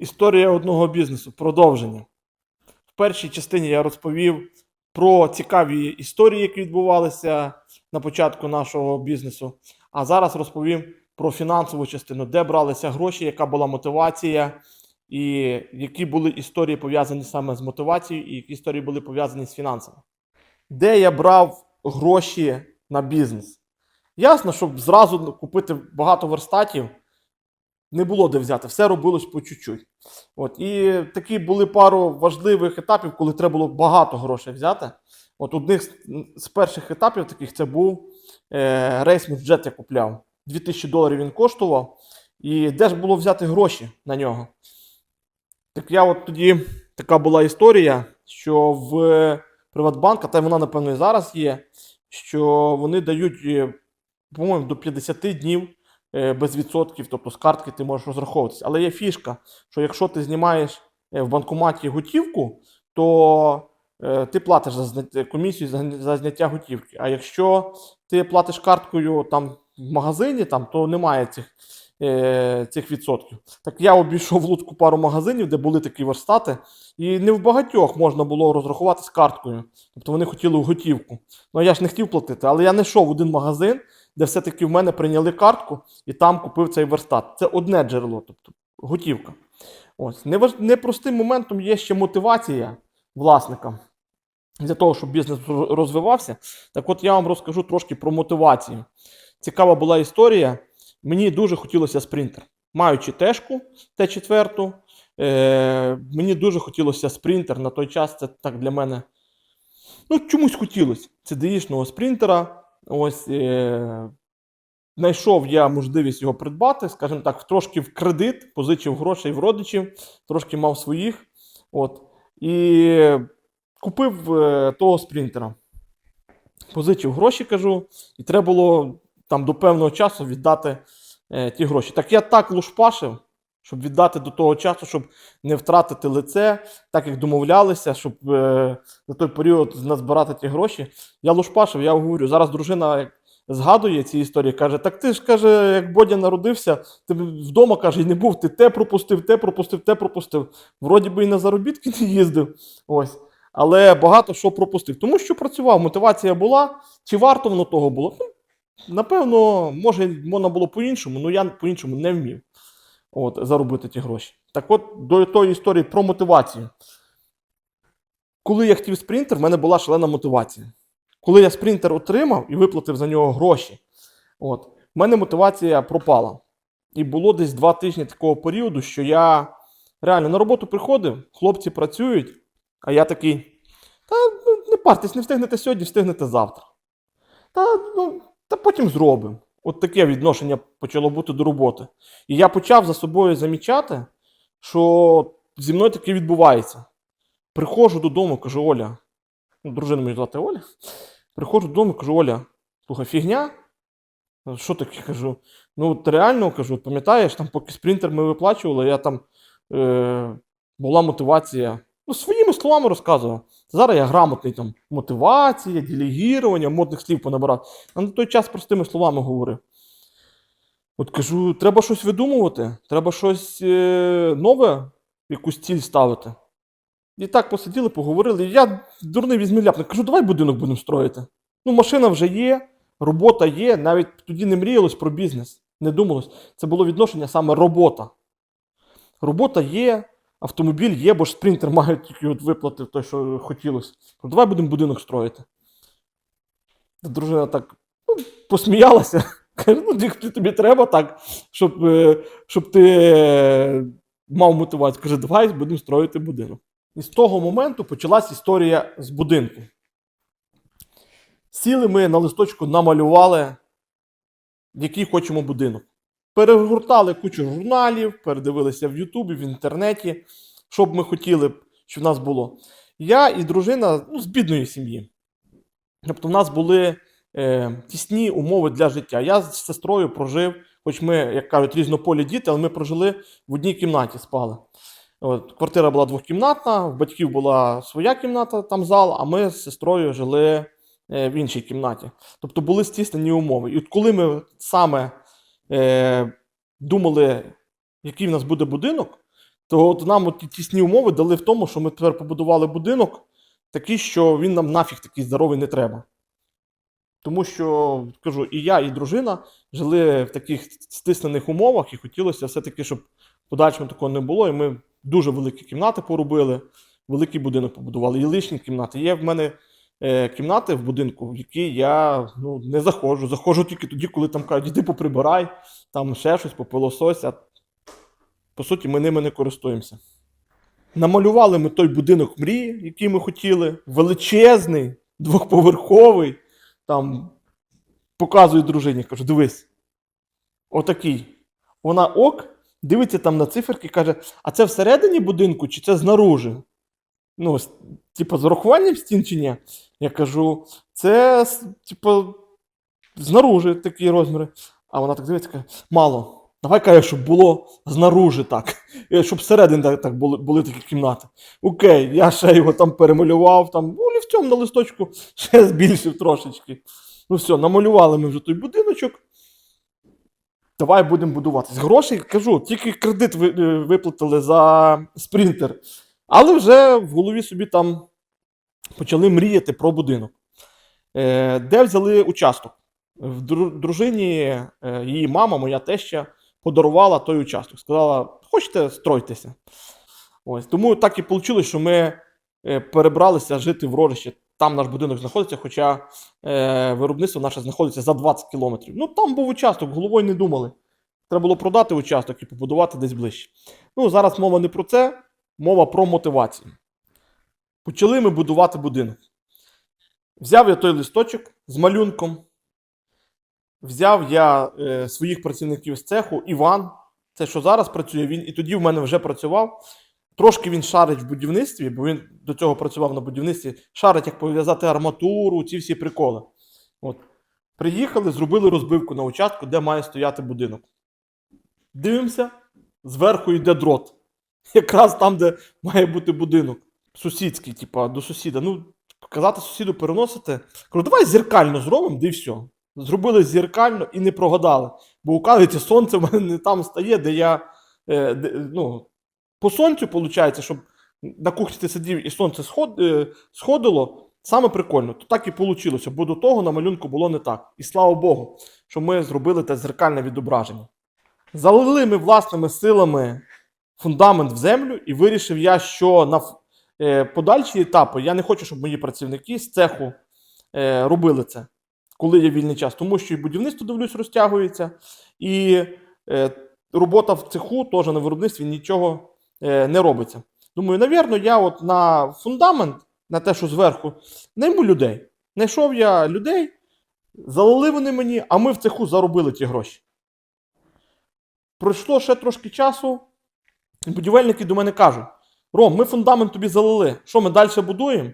Історія одного бізнесу. Продовження. В першій частині я розповів про цікаві історії, які відбувалися на початку нашого бізнесу. А зараз розповім про фінансову частину, де бралися гроші, яка була мотивація, і які були історії пов'язані саме з мотивацією, і які історії були пов'язані з фінансами. Де я брав гроші на бізнес? Ясно, щоб зразу купити багато верстатів, не було де взяти, все робилось по чуть-чуть. От, і такі були пару важливих етапів, коли треба було багато грошей взяти. От одних з, перших етапів таких це був е, рейс Муджет я купляв. 2000 доларів він коштував. І де ж було взяти гроші на нього? Так я от тоді така була історія, що в Приватбанка, та вона, напевно, і зараз є, що вони дають, е, по-моєму, до 50 днів е, без відсотків, тобто з картки ти можеш розраховуватися. Але є фішка, що якщо ти знімаєш е, в банкоматі готівку, то е, ти платиш за комісію за, зняття готівки. А якщо ти платиш карткою там в магазині, там, то немає цих, е, цих відсотків. Так я обійшов в Луцьку пару магазинів, де були такі верстати, і не в багатьох можна було розрахувати з карткою. Тобто вони хотіли готівку. Ну я ж не хотів платити, але я не йшов один магазин, де все-таки в мене прийняли картку і там купив цей верстат. Це одне джерело, тобто готівка. Ось. Непростим моментом є ще мотивація власника для того, щоб бізнес розвивався. Так от я вам розкажу трошки про мотивацію. Цікава була історія. Мені дуже хотілося спринтер. Маючи тежку Т4, е, мені дуже хотілося спринтер. На той час це так для мене. Ну, чомусь хотілося. Це ДІшного спринтера. Ось е, знайшов я можливість його придбати, скажімо так, трошки в кредит, позичив грошей в родичів, трошки мав своїх. От, і купив е, того спринтера. Позичив гроші, кажу, і треба було там до певного часу віддати е, ті гроші. Так я так лушпашив, щоб віддати до того часу, щоб не втратити лице, так як домовлялися, щоб е, за той період назбирати ті гроші. Я лушпашив, я говорю, зараз дружина згадує ці історії, каже: так ти ж каже, як Бодя народився, ти вдома каже, і не був, ти те пропустив, те пропустив, те пропустив. Вроді би і на заробітки не їздив. Ось. Але багато що пропустив. Тому що працював, мотивація була. Чи варто воно того було? Ну, напевно, може, можна було по-іншому, але я по-іншому не вмів от, заробити ті гроші. Так от, до тої історії про мотивацію. Коли я хотів спринтер, в мене була шалена мотивація. Коли я спринтер отримав і виплатив за нього гроші, от, в мене мотивація пропала. І було десь два тижні такого періоду, що я реально на роботу приходив, хлопці працюють, а я такий. Та ну, не партесь, не встигнете сьогодні, встигнете завтра. Та, ну, та потім зробимо. От таке відношення почало бути до роботи. І я почав за собою замічати, що зі мною таке відбувається. Приходжу додому, кажу, Оля, ну, дружина мені звати Оля. Приходжу додому, кажу, Оля, слухай, фігня? Що таке кажу? Ну, от реально кажу, пам'ятаєш, там, поки спринтер ми виплачували, я там е, була мотивація. Ну, своїми словами розказував. Зараз я грамотний там мотивація, делегірування, модних слів понабирав. А на той час простими словами говорив. От кажу, треба щось видумувати, треба щось е, нове, якусь ціль ставити. І так посиділи, поговорили. Я дурний візьміляпник. Кажу, давай будинок будемо строїти. Ну, машина вже є, робота є. Навіть тоді не мріялось про бізнес. Не думалось. Це було відношення саме робота. Робота є, автомобіль є, бо ж спринтер має тільки от виплатив те, що хотілося. Кажу, давай будемо будинок строїти. Та Дружина так ну, посміялася. Каже, ну тобі треба так, щоб, е, щоб ти е, мав мотивацію. Каже, давай будемо строїти будинок. І з того моменту почалась історія з будинку. Сіли ми на листочку, намалювали, який хочемо будинок. Перегортали кучу журналів, передивилися в Ютубі, в інтернеті, що б ми хотіли, щоб в нас було. Я і дружина ну, з бідної сім'ї. Тобто, в нас були е, тісні умови для життя. Я з сестрою прожив, хоч ми, як кажуть, різнополі діти, але ми прожили в одній кімнаті спали. От, квартира була двохкімнатна, в батьків була своя кімната, там зал, а ми з сестрою жили е, в іншій кімнаті. Тобто були стіснені умови. І от коли ми саме е, думали, який в нас буде будинок, то от нам от тісні умови дали в тому, що ми тепер побудували будинок такий, що він нам нафіг такий здоровий не треба. Тому що, кажу, і я, і дружина жили в таких стиснених умовах, і хотілося все-таки, щоб подальшому такого не було. І ми дуже великі кімнати поробили, великий будинок побудували. І лишні кімнати. Є в мене кімнати в будинку, в які я ну, не заходжу. Заходжу тільки тоді, коли там кажуть, іди поприбирай, там ще щось, попилосось. По суті, ми ними не користуємося. Намалювали ми той будинок мрії, який ми хотіли, величезний, двохповерховий. Там показую дружині, кажу: дивись, отакий. Вона ок, дивиться там на циферки, каже: а це всередині будинку чи це знаружи? Ну, типу, з урахуванням стін чи ні? Я кажу, це, типу, знаружи такі розміри. А вона так дивиться, каже, мало. Давай каже, щоб було знаружи так. Е, Щоб всередині так, так були, були такі кімнати. Окей, я ще його там перемалював, там, ну, олівцем на листочку ще збільшив трошечки. Ну все, намалювали ми вже той будиночок. Давай будемо будуватись. Грошей, кажу, тільки кредит е, виплатили за спринтер. Але вже в голові собі там почали мріяти про будинок. Е, де взяли участок? В дружині е, її мама, моя теща, подарувала той участок. Сказала: хочете, стройтеся. Ось. Тому так і вийшло, що ми е, перебралися жити в Рожище. Там наш будинок знаходиться, хоча е, виробництво наше знаходиться за 20 кілометрів. Ну там був участок, головою не думали. Треба було продати участок і побудувати десь ближче. Ну, зараз мова не про це, мова про мотивацію. Почали ми будувати будинок. Взяв я той листочок з малюнком. Взяв я е, своїх працівників з цеху, Іван, це що зараз працює, він і тоді в мене вже працював. Трошки він шарить в будівництві, бо він до цього працював на будівництві, шарить, як пов'язати арматуру, ці всі приколи. От. Приїхали, зробили розбивку на участку, де має стояти будинок. Дивимося, зверху йде дрот. Якраз там, де має бути будинок. Сусідський, типа, до сусіда. Ну, казати сусіду переносити. Кажу, давай зеркально зробимо, де все. Зробили зеркально і не прогадали. Бо указується, сонце в мене не там стає, де я. Е, де, ну, по сонцю, виходить, щоб на кухні ти сидів і сонце е, сходило. Саме прикольно. То так і вийшло, бо до того на малюнку було не так. І слава Богу, що ми зробили те зеркальне відображення. Залили ми власними силами фундамент в землю, і вирішив я, що на е, подальші етапи я не хочу, щоб мої працівники з цеху е, робили це, коли є вільний час. Тому що і будівництво, дивлюсь, розтягується, і е, робота в цеху теж на виробництві нічого не робиться. Думаю, навірно, я от на фундамент, на те, що зверху, найму людей. Знайшов я людей, залили вони мені, а ми в цеху заробили ті гроші. Пройшло ще трошки часу, будівельники до мене кажуть: Ром, ми фундамент тобі залили. Що ми далі будуємо?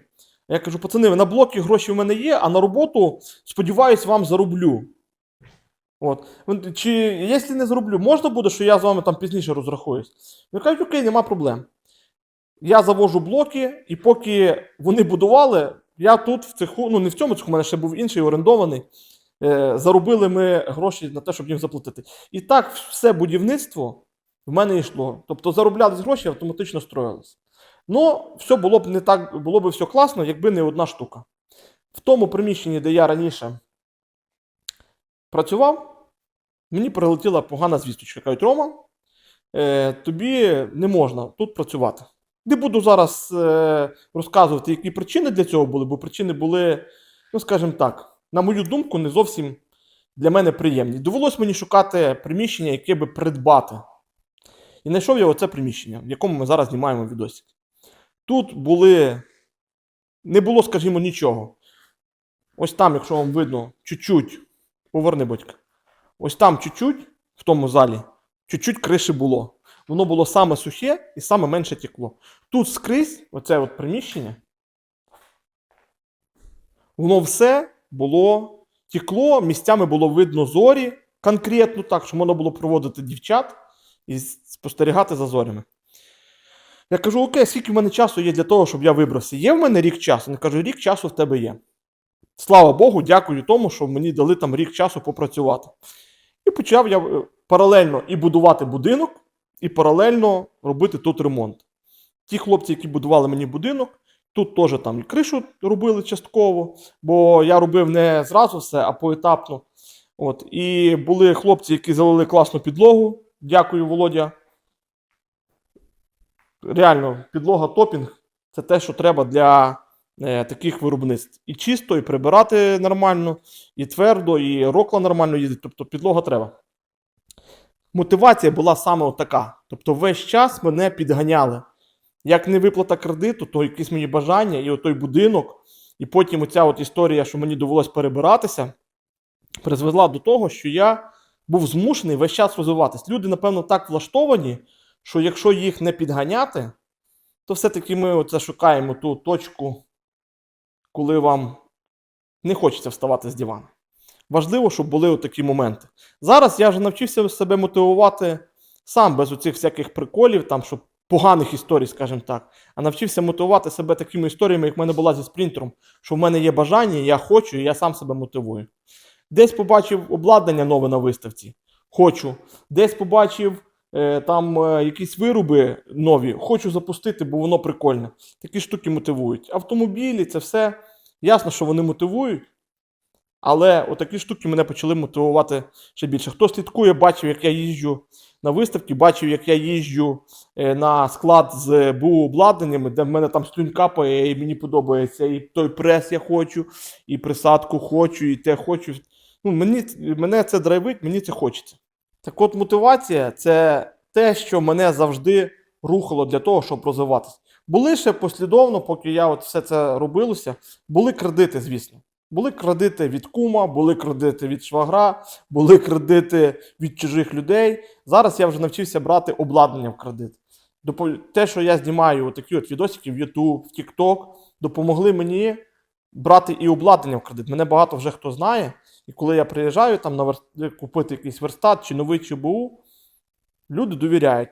Я кажу, пацани, на блоки гроші в мене є, а на роботу, сподіваюсь, вам зароблю. От. Чи якщо не зроблю, можна буде, що я з вами там пізніше розрахуюсь? Вони кажуть, окей, нема проблем. Я завожу блоки, і поки вони будували, я тут в цеху, ну не в цьому цеху, у мене ще був інший орендований. Е, заробили ми гроші на те, щоб їм заплатити. І так все будівництво в мене йшло. Тобто зароблялись гроші, автоматично строїлись. Ну, все було б не так, було б все класно, якби не одна штука. В тому приміщенні, де я раніше працював, мені прилетіла погана звісточка. Кажуть, Рома, е, тобі не можна тут працювати. Не буду зараз е, розказувати, які причини для цього були, бо причини були, ну скажімо так, на мою думку, не зовсім для мене приємні. Довелось мені шукати приміщення, яке би придбати. І знайшов я оце приміщення, в якому ми зараз знімаємо відосик. Тут були. Не було, скажімо, нічого. Ось там, якщо вам видно, чуть-чуть. Поверни, батька. Ось там чуть-чуть, в тому залі, чуть-чуть криші було. Воно було саме сухе і саме менше текло. Тут скрізь, оце от приміщення, воно все було текло, місцями було видно зорі, конкретно так, що можна було проводити дівчат і спостерігати за зорями. Я кажу, окей, скільки в мене часу є для того, щоб я вибрався? Є в мене рік часу? Він каже, рік часу в тебе є. Слава Богу, дякую тому, що мені дали там рік часу попрацювати. І почав я е, паралельно і будувати будинок, і паралельно робити тут ремонт. Ті хлопці, які будували мені будинок, тут теж там кришу робили частково, бо я робив не зразу все, а поетапно. От. І були хлопці, які залили класну підлогу. Дякую, Володя. Реально, підлога топінг це те, що треба для е, таких виробництв. І чисто, і прибирати нормально, і твердо, і рокла нормально їздить. Тобто підлога треба. Мотивація була саме така. Тобто, весь час мене підганяли. Як не виплата кредиту, то якісь мої бажання, і отой будинок, і потім оця от історія, що мені довелось перебиратися, призвела до того, що я був змушений весь час розвиватись. Люди, напевно, так влаштовані, що якщо їх не підганяти, то все-таки ми оце шукаємо ту точку, коли вам не хочеться вставати з дивану. Важливо, щоб були такі моменти. Зараз я вже навчився себе мотивувати сам без оцих всяких приколів, там, щоб поганих історій, скажімо так, а навчився мотивувати себе такими історіями, як в мене була зі спринтером, що в мене є бажання, я хочу, і я сам себе мотивую. Десь побачив обладнання нове на виставці, хочу. Десь побачив е, там е, якісь вироби нові, хочу запустити, бо воно прикольне. Такі штуки мотивують. Автомобілі, це все. Ясно, що вони мотивують. Але отакі штуки мене почали мотивувати ще більше. Хто слідкує, бачив, як я їжджу на виставки, бачив, як я їжджу е, на склад з БУ обладнаннями, де в мене там слюнь капає, і мені подобається. І той прес я хочу, і присадку хочу, і те хочу. Ну, мені, мене це драйвить, мені це хочеться. Так от мотивація це те, що мене завжди рухало для того, щоб розвиватися. Були ще послідовно, поки я от все це робилося, були кредити, звісно. Були кредити від кума, були кредити від швагра, були кредити від чужих людей. Зараз я вже навчився брати обладнання в кредит. Те, що я знімаю такі от відосики в YouTube, в TikTok, допомогли мені брати і обладнання в кредит. Мене багато вже хто знає. І коли я приїжджаю там на верст... купити якийсь верстат чи новий ЧБУ, люди довіряють.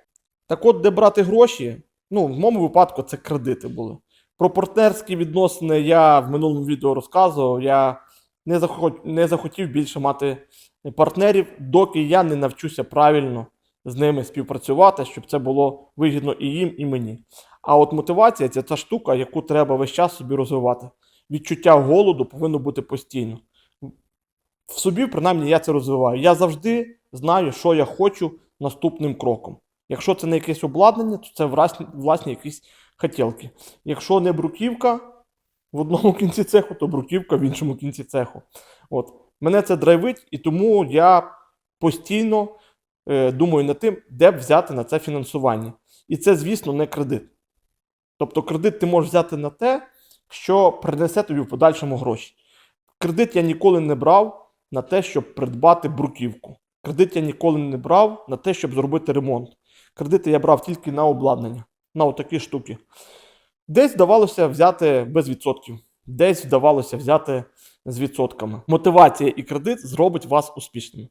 Так от, де брати гроші, ну, в моєму випадку це кредити були. Про партнерські відносини я в минулому відео розказував. Я не, захот... не захотів більше мати партнерів, доки я не навчуся правильно з ними співпрацювати, щоб це було вигідно і їм, і мені. А от мотивація це та штука, яку треба весь час собі розвивати. Відчуття голоду повинно бути постійно. В собі, принаймні, я це розвиваю. Я завжди знаю, що я хочу наступним кроком. Якщо це не якесь обладнання, то це власні, власні якісь хотілки. Якщо не бруківка в одному кінці цеху, то бруківка в іншому кінці цеху. От. Мене це драйвить, і тому я постійно е, думаю над тим, де б взяти на це фінансування. І це, звісно, не кредит. Тобто кредит ти можеш взяти на те, що принесе тобі в подальшому гроші. Кредит я ніколи не брав на те, щоб придбати бруківку. Кредит я ніколи не брав на те, щоб зробити ремонт. Кредити я брав тільки на обладнання, на отакі штуки. Десь вдавалося взяти без відсотків, десь вдавалося взяти з відсотками. Мотивація і кредит зробить вас успішними.